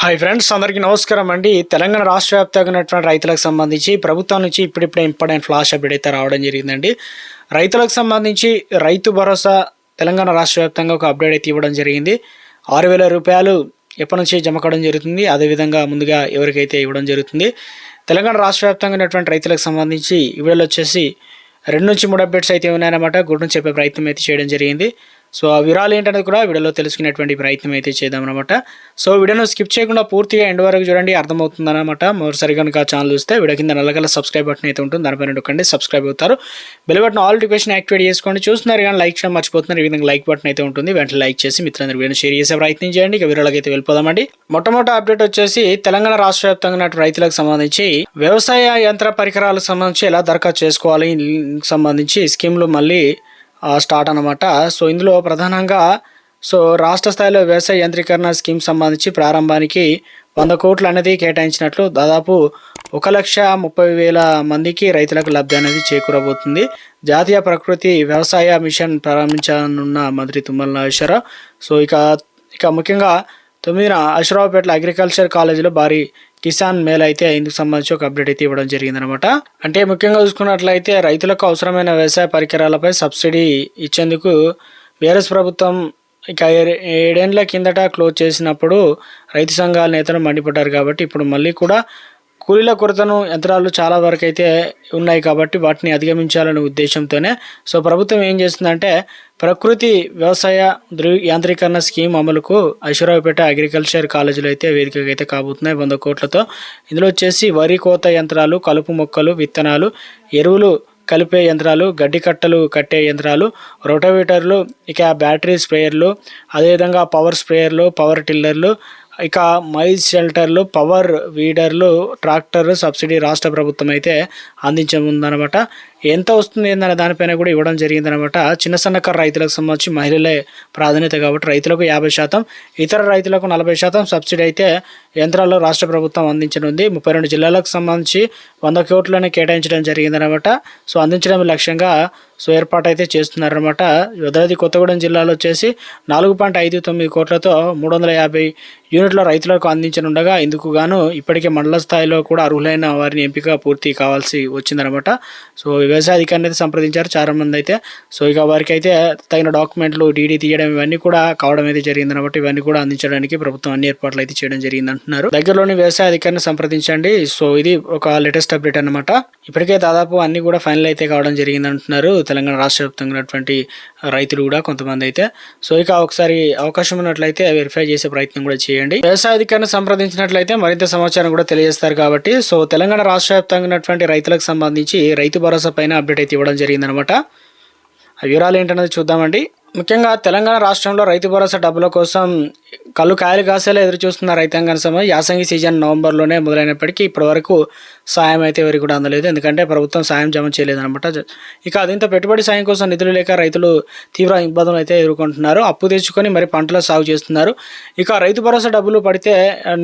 Hi friends అందరికీ నమస్కారం అండి. తెలంగాణ రాష్ట్ర వ్యాప్తంగా ఉన్నటువంటి రైతులకు సంబంధించి ప్రభుత్వం నుంచి ఇప్పుడిప్పుడే ఇంపార్టెంట్ ఫ్లాష్ అప్డేట్ అయితే రావడం జరిగిందండి. రైతులకు సంబంధించి రైతు భరోసా తెలంగాణ రాష్ట్ర వ్యాప్తంగా ఒక అప్డేట్ అయితే ఇవ్వడం జరిగింది. ఆరు వేల రూపాయలు ఎప్పటి నుంచి జమ కావడం జరుగుతుంది. అదేవిధంగా ముందుగా ఎవరికైతే ఇవ్వడం జరుగుతుంది. తెలంగాణ రాష్ట్ర వ్యాప్తంగా ఉన్నటువంటి రైతులకు సంబంధించి ఈ వచ్చేసి రెండు నుంచి మూడు అప్డేట్స్ అయితే ఉన్నాయన్నమాట. గుడ్ చెప్పే ప్రయత్నం అయితే చేయడం జరిగింది. సో ఆ వివరాలు ఏంటనేది కూడా వీడియోలో తెలుసుకునేటువంటి ప్రయత్నం అయితే చేద్దామన్నమాట సో వీడియోను స్కిప్ చేయకుండా పూర్తిగా ఎండ్ వరకు చూడండి అర్థమవుతుందన్నమాట. మరోసారి కనుక ఛానల్ చూస్తే వీడియో కింద నల్లగల సబ్స్క్రైబ్ బటన్ అయితే ఉంటుంది దానిపైన నొక్కండి సబ్స్క్రైబ్ అవుతారు. Bell button all notification activate చేసుకోండి. చూస్తున్నారు కానీ లైక్ చేయడం మర్చిపోతున్నారు. ఈ విధంగా లైక్ బటన్ అయితే ఉంటుంది. వెంటనే లైక్ చేసి మిత్రులందరూ వీడియో షేర్ చేసే ప్రయత్నం చేయండి. ఇక వీడియోకి అయితే వెళ్ళిపోదామండి. మొట్టమొదటి అప్డేట్ వచ్చేసి తెలంగాణ రాష్ట్ర వ్యాప్తంగా రైతులకు సంబంధించి వ్యవసాయ యంత్ర పరికరాలకు సంబంధించి ఎలా దరఖాస్తు చేసుకోవాలి? సంబంధించి స్కీమ్లు మళ్ళీ స్టార్ట్ అనమాట సో ఇందులో ప్రధానంగా సో రాష్ట్ర స్థాయిలో వ్యవసాయ యంత్రీకరణ స్కీమ్ సంబంధించి ప్రారంభానికి వంద కోట్లు అనేది కేటాయించినట్లు దాదాపు ఒక లక్ష ముప్పై వేల మందికి రైతులకు లబ్ధి అనేది చేకూరబోతుంది. జాతీయ ప్రకృతి వ్యవసాయ మిషన్ ప్రారంభించనున్న మంత్రి తుమ్మల నాగేశ్వరరావు సో ఇక ఇక ముఖ్యంగా తొమ్మిదిన అశ్వరావుపేటల అగ్రికల్చర్ కాలేజీలో భారీ కిసాన్ మేల్ అయితే ఇందుకు సంబంధించి ఒక అప్డేట్ అయితే ఇవ్వడం జరిగిందనమాట అంటే ముఖ్యంగా చూసుకున్నట్లయితే రైతులకు అవసరమైన వ్యవసాయ పరికరాలపై సబ్సిడీ ఇచ్చేందుకు బీఆర్ఎస్ ప్రభుత్వం ఇక ఏ- ఏడేండ్ల కిందట క్లోజ్ చేసినప్పుడు రైతు సంఘాల నేతలు మండిపడ్డారు కాబట్టి ఇప్పుడు మళ్ళీ కూడా కూలీల కొరతను యంత్రాలు చాలా వరకు అయితే ఉన్నాయి కాబట్టి వాటిని అధిగమించాలనే ఉద్దేశంతోనే. సో ప్రభుత్వం ఏం చేస్తుందంటే ప్రకృతి వ్యవసాయ యాంత్రీకరణ స్కీమ్ అమలుకు ఐశ్వరావుపేట అగ్రికల్చర్ కాలేజీలో అయితే వేదికగా అయితే కాబోతున్నాయి వంద కోట్లతో. ఇందులో వచ్చేసి వరి కోత యంత్రాలు కలుపు మొక్కలు విత్తనాలు ఎరువులు కలిపే యంత్రాలు గడ్డి కట్టలు కట్టే యంత్రాలు రోటోవీటర్లు ఇక బ్యాటరీ స్ప్రేయర్లు అదేవిధంగా పవర్ స్ప్రేయర్లు పవర్ టిల్లర్లు ఇక మైజ్ షెల్టర్లు పవర్ వీడర్లు ట్రాక్టర్లు సబ్సిడీ రాష్ట్ర ప్రభుత్వం అయితే అందించముందనమాట ఎంత వస్తుంది ఏందనే దానిపైన కూడా ఇవ్వడం జరిగిందనమాట చిన్న సన్నకారు రైతులకు సంబంధించి మహిళలే ప్రాధాన్యత కాబట్టి రైతులకు యాభై శాతం ఇతర రైతులకు నలభై శాతం సబ్సిడీ అయితే యంత్రాల్లో రాష్ట్ర ప్రభుత్వం అందించనుంది. ముప్పై రెండు జిల్లాలకు సంబంధించి వంద కోట్లను కేటాయించడం జరిగిందనమాట సో అందించడం లక్ష్యంగా సో ఏర్పాటు అయితే చేస్తున్నారనమాట భద్రాద్రి కొత్తగూడెం జిల్లాలో వచ్చేసి నాలుగు పాయింట్ ఐదు తొమ్మిది కోట్లతో మూడు వందల యాభై యూనిట్ల రైతులకు అందించనుండగా ఇందుకు గాను ఇప్పటికే మండల స్థాయిలో కూడా అర్హులైన వారిని ఎంపిక పూర్తి కావాల్సి వచ్చిందనమాట సో వ్యవసాయ అధికారిని అయితే సంప్రదించారు. చాలా మంది అయితే. సో ఇక వారికి అయితే తగిన డాక్యుమెంట్లు డీడీ తీయడం ఇవన్నీ కూడా కావడం అయితే జరిగింది అనమాట ఇవన్నీ కూడా అందించడానికి ప్రభుత్వం అన్ని ఏర్పాట్లు అయితే చేయడం జరిగింది అంటున్నారు దగ్గరలోని వ్యవసాయ అధికారిని సంప్రదించండి. సో ఇది ఒక లేటెస్ట్ అప్డేట్ అనమాట ఇప్పటికే దాదాపు అన్ని కూడా ఫైనల్ అయితే కావడం జరిగింది అంటున్నారు తెలంగాణ రాష్ట్ర వ్యాప్తంగా ఉన్నటువంటి రైతులు కూడా కొంతమంది అయితే. సో ఇక ఒకసారి అవకాశం ఉన్నట్లయితే వెరిఫై చేసే ప్రయత్నం కూడా చేయండి. వ్యవసాయ అధికారిని సంప్రదించినట్లయితే మరింత సమాచారం కూడా తెలియజేస్తారు కాబట్టి. సో తెలంగాణ రాష్ట్ర వ్యాప్తంగా ఉన్నటువంటి రైతులకు సంబంధించి రైతు భరోసా పైన అప్డేట్ అయితే ఇవ్వడం జరిగిందనమాట. ఆ వివరాలు ఏంటనేది చూద్దామండి. ముఖ్యంగా తెలంగాణ రాష్ట్రంలో రైతు భరోసా డబ్బుల కోసం కళ్ళు కాయలు కాసేలా ఎదురు చూస్తున్న రైతాంగం సమయం యాసంగి సీజన్ నవంబర్లోనే మొదలైనప్పటికీ ఇప్పటి వరకు సాయం అయితే ఎవరికి కూడా అందలేదు. ఎందుకంటే ప్రభుత్వం సాయం జమ చేయలేదన్నమాట. ఇక అదింత పెట్టుబడి సాయం కోసం నిధులు లేక రైతులు తీవ్ర ఇబ్బందులు అయితే ఎదుర్కొంటున్నారు. అప్పు తెచ్చుకొని మరి పంటల సాగు చేస్తున్నారు. ఇక రైతు భరోసా డబ్బులు పడితే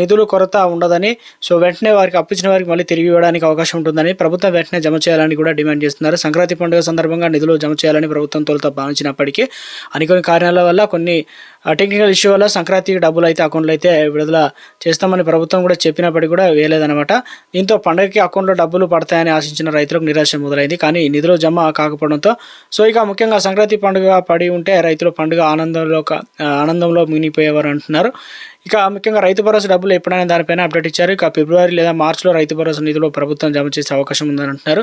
నిధులు కొరత ఉండదని సో వెంటనే వారికి అప్పు ఇచ్చిన వారికి మళ్ళీ తిరిగి ఇవ్వడానికి అవకాశం ఉంటుందని ప్రభుత్వం వెంటనే జమ చేయాలని కూడా డిమాండ్ చేస్తున్నారు. సంక్రాంతి పండుగ సందర్భంగా నిధులు జమ చేయాలని ప్రభుత్వం తొలుత భావించినప్పటికీ అనుకోని కారణాల వల్ల కొన్ని టెక్నికల్ ఇష్యూ వల్ల సంక్రాంతి సంక్రాంతికి డబ్బులు అయితే అకౌంట్లో అయితే విడుదల చేస్తామని ప్రభుత్వం కూడా చెప్పినప్పటికీ కూడా వేయలేదనమాట దీంతో పండుగకి అకౌంట్లో డబ్బులు పడతాయని ఆశించిన రైతులకు నిరాశ మొదలైంది. కానీ నిధులు జమ కాకపోవడంతో సో ఇక ముఖ్యంగా సంక్రాంతి పండుగ పడి ఉంటే రైతులు పండుగ ఆనందంలో ఆనందంలో మునిగిపోయేవారు అంటున్నారు. ఇక ముఖ్యంగా రైతు భరోసా డబ్బులు ఎప్పుడైనా దానిపైన అప్డేట్ ఇచ్చారు. ఇక ఫిబ్రవరి లేదా మార్చిలో రైతు భరోసా నిధులు ప్రభుత్వం జమ చేసే అవకాశం ఉందని అంటున్నారు.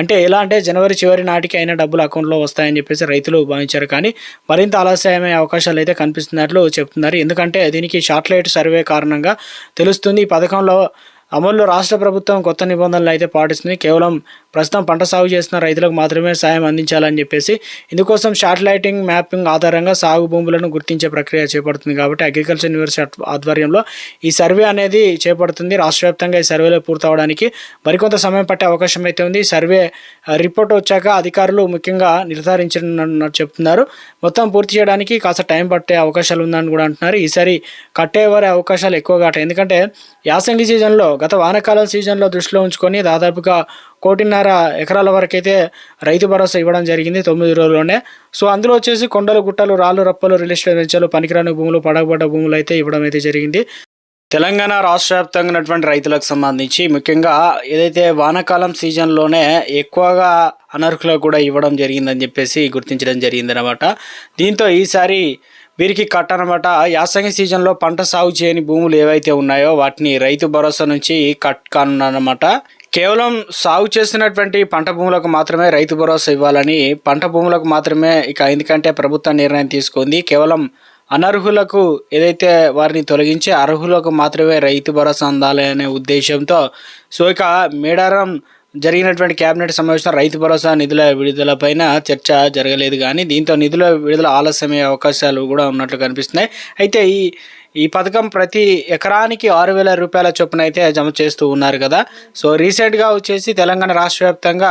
అంటే ఎలా అంటే జనవరి చివరి నాటికి అయినా డబ్బులు అకౌంట్లో వస్తాయని చెప్పేసి రైతులు భావించారు. కానీ మరింత ఆలస్యమయ్యే అవకాశాలు అయితే కనిపిస్తున్నట్లు చెప్తున్నారు. ఎందుకంటే దీనికి శాటిలైట్ సర్వే కారణంగా తెలుస్తుంది. ఈ పథకంలో అమల్లో రాష్ట్ర ప్రభుత్వం కొత్త నిబంధనలు అయితే పాటిస్తుంది. కేవలం ప్రస్తుతం పంట సాగు చేస్తున్న రైతులకు మాత్రమే సాయం అందించాలని చెప్పేసి ఇందుకోసం శాటిలైటింగ్ మ్యాపింగ్ ఆధారంగా సాగు భూములను గుర్తించే ప్రక్రియ చేపడుతుంది కాబట్టి అగ్రికల్చర్ యూనివర్సిటీ ఆధ్వర్యంలో ఈ సర్వే అనేది చేపడుతుంది. రాష్ట్ర వ్యాప్తంగా ఈ సర్వేలో పూర్తవడానికి మరికొంత సమయం పట్టే అవకాశం అయితే ఉంది. సర్వే రిపోర్ట్ వచ్చాక అధికారులు ముఖ్యంగా నిర్ధారించిన చెప్తున్నారు. మొత్తం పూర్తి చేయడానికి కాస్త టైం పట్టే అవకాశాలు ఉందని కూడా అంటున్నారు. ఈసారి కట్టేవారి అవకాశాలు ఎక్కువగా ఉంటాయి. ఎందుకంటే యాసంగి సీజన్లో గత వానకాలం సీజన్లో దృష్టిలో ఉంచుకొని దాదాపుగా కోటిన్నర ఎకరాల వరకైతే రైతు భరోసా ఇవ్వడం జరిగింది తొమ్మిది రోజుల్లోనే. సో అందులో వచ్చేసి కొండలు గుట్టలు రాళ్ళు రప్పలు రియల్ ఎస్టేట్ వెంచర్లు పనికిరాని భూములు పడగబడ్డ భూములు అయితే ఇవ్వడం అయితే జరిగింది. తెలంగాణ రాష్ట్ర వ్యాప్తంగా ఉన్నటువంటి రైతులకు సంబంధించి ముఖ్యంగా ఏదైతే వానాకాలం సీజన్లోనే ఎక్కువగా అనర్హులకు కూడా ఇవ్వడం జరిగిందని చెప్పేసి గుర్తించడం జరిగిందనమాట దీంతో ఈసారి వీరికి కట్ అనమాట యాసంగి సీజన్లో పంట సాగు చేయని భూములు ఏవైతే ఉన్నాయో వాటిని రైతు భరోసా నుంచి కట్ కానున్నమాట కేవలం సాగు చేసినటువంటి పంట భూములకు మాత్రమే రైతు భరోసా ఇవ్వాలని పంట భూములకు మాత్రమే ఇక ఎందుకంటే ప్రభుత్వం నిర్ణయం తీసుకుంది. కేవలం అనర్హులకు ఏదైతే వారిని తొలగించి అర్హులకు మాత్రమే రైతు భరోసా అందాలి అనే ఉద్దేశంతో సో ఇక మేడారం జరిగినటువంటి కేబినెట్ సమావేశంలో రైతు భరోసా నిధుల విడుదలపైన చర్చ జరగలేదు కానీ దీంతో నిధుల విడుదల ఆలస్యమయ్యే అవకాశాలు కూడా ఉన్నట్లు కనిపిస్తున్నాయి. అయితే ఈ ఈ పథకం ప్రతి ఎకరానికి ఆరు వేల రూపాయల చొప్పున అయితే జమ చేస్తూ ఉన్నారు కదా. సో రీసెంట్గా వచ్చేసి తెలంగాణ రాష్ట్ర వ్యాప్తంగా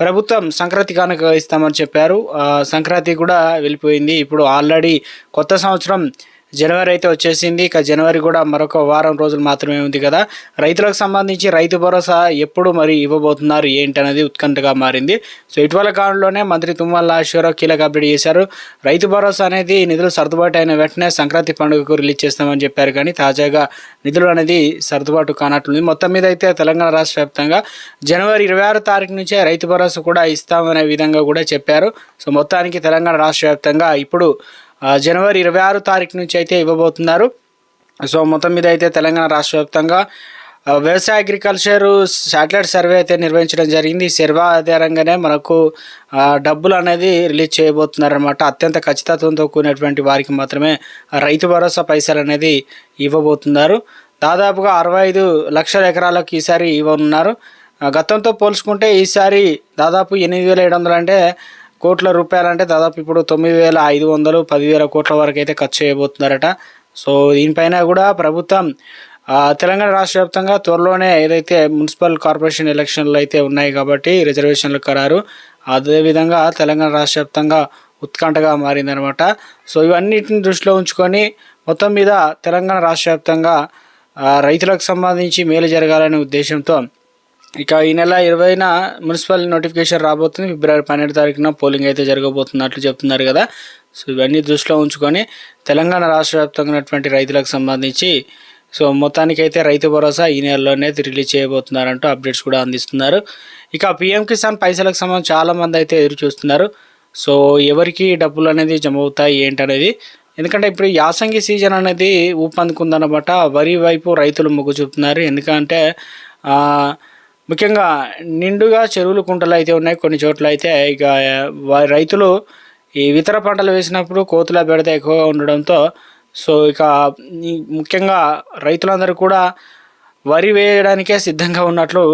ప్రభుత్వం సంక్రాంతి కానుక ఇస్తామని చెప్పారు. సంక్రాంతి కూడా వెళ్ళిపోయింది. ఇప్పుడు ఆల్రెడీ కొత్త సంవత్సరం జనవరి అయితే వచ్చేసింది. ఇక జనవరి కూడా మరొక వారం రోజులు మాత్రమే ఉంది కదా. రైతులకు సంబంధించి రైతు భరోసా ఎప్పుడు మరి ఇవ్వబోతున్నారు? ఏంటి అనేది ఉత్కంఠగా మారింది. సో ఇటీవల కాలంలోనే మంత్రి తుమ్మల నాగేశ్వరరావు కీలక అప్డేట్ చేశారు. రైతు భరోసా అనేది నిధులు సర్దుబాటు అయిన వెంటనే సంక్రాంతి పండుగకు రిలీజ్ చేస్తామని చెప్పారు. కానీ తాజాగా నిధులు అనేది సర్దుబాటు కానట్లుంది. మొత్తం మీద అయితే తెలంగాణ రాష్ట్ర వ్యాప్తంగా జనవరి ఇరవై ఆరు తారీఖు నుంచే రైతు భరోసా కూడా ఇస్తామనే విధంగా కూడా చెప్పారు. సో మొత్తానికి తెలంగాణ రాష్ట్ర వ్యాప్తంగా ఇప్పుడు జనవరి ఇరవై ఆరు తారీఖు నుంచి అయితే ఇవ్వబోతున్నారు. సో మొత్తం మీద అయితే తెలంగాణ రాష్ట్ర వ్యాప్తంగా వ్యవసాయ అగ్రికల్చర్ శాటిలైట్ సర్వే అయితే నిర్వహించడం జరిగింది. ఈ సర్వే ఆధారంగానే మనకు డబ్బులు అనేది రిలీజ్ చేయబోతున్నారనమాట అత్యంత ఖచ్చితత్వంతో కూడినటువంటి వారికి మాత్రమే రైతు భరోసా పైసలు అనేది ఇవ్వబోతున్నారు. దాదాపుగా అరవై ఐదు లక్షల ఎకరాలకు ఈసారి ఇవ్వనున్నారు. గతంతో పోల్చుకుంటే ఈసారి దాదాపు ఎనిమిది వేల ఏడు వందలు అంటే కోట్ల రూపాయలు అంటే దాదాపు ఇప్పుడు తొమ్మిది వేల ఐదు వందలు పదివేల కోట్ల వరకు అయితే ఖర్చు చేయబోతున్నారట. సో దీనిపైన కూడా ప్రభుత్వం తెలంగాణ రాష్ట్ర వ్యాప్తంగా త్వరలోనే ఏదైతే మున్సిపల్ కార్పొరేషన్ ఎలక్షన్లు అయితే ఉన్నాయి కాబట్టి రిజర్వేషన్లు ఖరారు అదేవిధంగా తెలంగాణ రాష్ట్ర వ్యాప్తంగా ఉత్కంఠగా మారిందనమాట. సో ఇవన్నిటిని దృష్టిలో ఉంచుకొని మొత్తం మీద తెలంగాణ రాష్ట్ర వ్యాప్తంగా రైతులకు సంబంధించి మేలు జరగాలనే ఉద్దేశంతో ఇక ఈ నెల ఇరవైన మున్సిపల్ నోటిఫికేషన్ రాబోతుంది. ఫిబ్రవరి పన్నెండు తారీఖున పోలింగ్ అయితే జరగబోతున్నట్లు చెప్తున్నారు కదా. సో ఇవన్నీ దృష్టిలో ఉంచుకొని తెలంగాణ రాష్ట్ర వ్యాప్తంగా ఉన్నటువంటి రైతులకు సంబంధించి సో మొత్తానికైతే రైతు భరోసా ఈ నెలలోనే రిలీజ్ చేయబోతున్నారంటూ అప్డేట్స్ కూడా అందిస్తున్నారు. ఇక పిఎం కిసాన్ పైసలకు సంబంధించి చాలామంది అయితే ఎదురు చూస్తున్నారు. సో ఎవరికి డబ్బులు అనేది జమ అవుతాయి ఏంటనేది. ఎందుకంటే ఇప్పుడు యాసంగి సీజన్ అనేది ఊపందుకుందనమాట వరి వైపు రైతులు మొగ్గు చూపుతున్నారు. ఎందుకంటే ముఖ్యంగా నిండుగా చెరువులు కుంటలు అయితే ఉన్నాయి. కొన్ని చోట్ల అయితే ఇక రైతులు ఈ ఇతర పంటలు వేసినప్పుడు కోతుల బెడత ఎక్కువగా ఉండడంతో సో ఇక ముఖ్యంగా రైతులందరూ కూడా వరి వేయడానికే సిద్ధంగా ఉన్నట్లు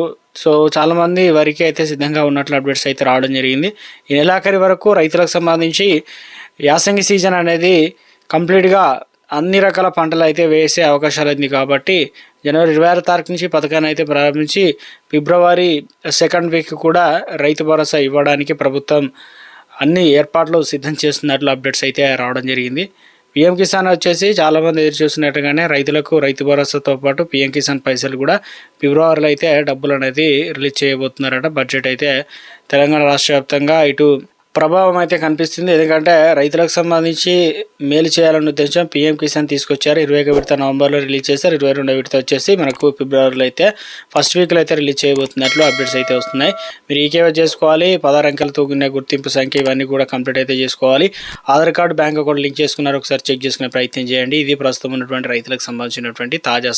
సో చాలామంది వరికి అయితే సిద్ధంగా ఉన్నట్లు అప్డేట్స్ అయితే రావడం జరిగింది. ఈ నెలాఖరి వరకు రైతులకు సంబంధించి యాసంగి సీజన్ అనేది కంప్లీట్గా అన్ని రకాల పంటలు అయితే వేసే అవకాశాలు ఉంది కాబట్టి జనవరి ఇరవై ఆరు తారీఖు నుంచి పథకాన్ని అయితే ప్రారంభించి ఫిబ్రవరి సెకండ్ వీక్ కూడా రైతు భరోసా ఇవ్వడానికి ప్రభుత్వం అన్ని ఏర్పాట్లు సిద్ధం చేస్తున్నట్లు అప్డేట్స్ అయితే రావడం జరిగింది. పిఎం కిసాన్ వచ్చేసి చాలామంది ఎదురు చూసినట్టుగానే రైతులకు రైతు భరోసాతో పాటు పిఎం కిసాన్ పైసలు కూడా ఫిబ్రవరిలో అయితే డబ్బులు అనేది రిలీజ్ చేయబోతున్నారట. బడ్జెట్ అయితే తెలంగాణ రాష్ట్ర వ్యాప్తంగా ఇటు ప్రభావం అయితే కనిపిస్తుంది. ఎందుకంటే రైతులకు సంబంధించి మేలు చేయాలనే ఉద్దేశం పీఎం కిసాన్ తీసుకొచ్చారు. ఇరవై ఒక విడత నవంబర్లో రిలీజ్ చేశారు. ఇరవై రెండో విడత వచ్చేసి మనకు ఫిబ్రవరిలో అయితే ఫస్ట్ వీక్లో అయితే రిలీజ్ చేయబోతున్నట్లు అప్డేట్స్ అయితే వస్తున్నాయి. మీరు ఈకేవై చేసుకోవాలి. పదహారు అంకెలతో ఉన్న గుర్తింపు సంఖ్య ఇవన్నీ కూడా కంప్లీట్ అయితే చేసుకోవాలి. Aadhaar card bank account link చేసుకున్నారు. ఒకసారి చెక్ చేసుకునే ప్రయత్నం చేయండి. ఇది ప్రస్తుతం ఉన్నటువంటి రైతులకు సంబంధించినటువంటి తాజా